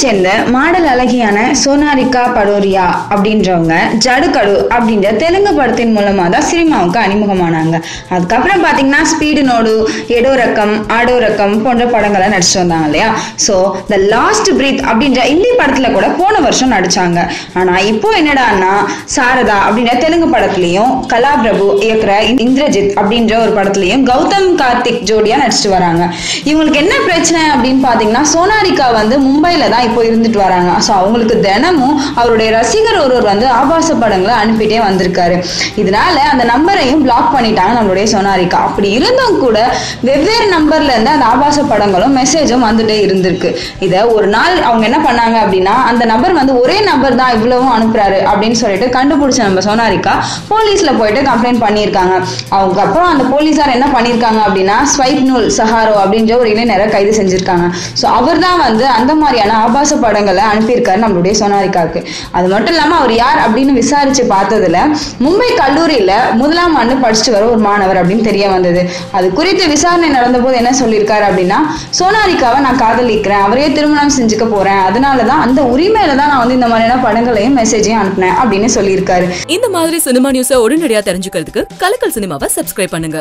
சேர்ந்த மாடல் அழகியான சோனாரிகா படோரியா அப்படின்றவங்க ஜடுகடு அப்படின்ற தெலுங்கு படத்தின் மூலமா தான் சினிமாவுக்கு அறிமுகமானாங்க. அதுக்கப்புறம் பாத்தீங்கன்னா ஸ்பீடு நோடு எடோ ரக்கம் ஆடோ ரக்கம் போன்ற படங்களை நடிச்சு வந்தாங்க இல்லையா? ஸோ த லாஸ்ட் பிரீத் அப்படின்ற இந்தி படத்துல கூட போன வருஷம் நடிச்சாங்க. ஆனா இப்போ என்னடான்னா சாரதா அப்படின்ற தெலுங்கு படத்துலயும் கலா பிரபு இயக்குற இந்திரஜித் அப்படின்ற ஒரு படத்துலயும் கௌதம் கார்த்திக் ஜோடியா நடிச்சிட்டு வராங்க. இவங்களுக்கு என்ன பிரச்சனை அப்படின்னு பாத்தீங்கன்னா சோனாரிகா வந்து மும்பைல தான் இப்போ இருந்துட்டு வராங்க. ஸோ அவங்களுக்கு தினமும் அவருடைய ரசிகர் ஒருவர் வந்து ஆபாச படங்களை அனுப்பிட்டே வந்திருக்காரு. இதனால அந்த நம்பரையும் பிளாக் பண்ணிட்டாங்க நம்மளுடைய சொனாரிக்கா அப்படி இருந்தும் கூட வெவ்வேறு நம்பர்ல இருந்து அந்த ஆபாச படங்களும் மெசேஜும் வந்துட்டே இருந்திருக்கு. இதை ஒரு நாள் அவங்க என்ன பண்ணாங்க அப்படின்னா அந்த நபர் வந்து ஒரே நபர் தான் இவ்வளவும் அனுப்புறாரு அப்படின்னு சொல்லிட்டு கண்டுபிடிச்ச நம்ம சொனாரிக்கா போலீஸ்ல போயிட்டு கம்ப்ளைண்ட் பண்ணியிருக்காங்க. அவங்க அப்புறம் அந்த போலீஸார் என்ன பண்ணியிருக்காங்க அப்படின்னா ஸ்வைப் நூல் சஹாரோ அப்படின்ற ஒரு இளைஞரை கைது செஞ்சிருக்காங்க. ஸோ அவர் தான் வந்து அந்த மாதிரியான ஆபாச படங்களை அனுப்பியிருக்காரு நம்மளுடைய சோனாரிகாவுக்கு அது மட்டும் இல்லாமல் அவர் யார் அப்படின்னு விசாரிச்சு பார்த்ததுல மும்பை கல்லூரியில முதலாம் ஆண்டு படிச்சுட்டு வர ஒரு மாணவர் அப்படின்னு தெரிய வந்தது. அது குறித்து விசாரணை நடந்தபோது என்ன சொல்லியிருக்காரு அப்படின்னா சோனாரிகாவை நான் காதலிக்கிறேன் அவரையே திருமணம் செஞ்சுக்க போறேன் அதனாலதான் அந்த உரிமையில தான் நான் வந்து இந்த மாதிரியான படங்களையும் மெசேஜையும் அனுப்பினேன் அப்படின்னு சொல்லியிருக்காரு. இந்த மாதிரி சினிமா நியூஸை உடனடியாக தெரிஞ்சுக்கிறதுக்கு கலக்கல் சினிமாவை சப்ஸ்கிரைப் பண்ணுங்க.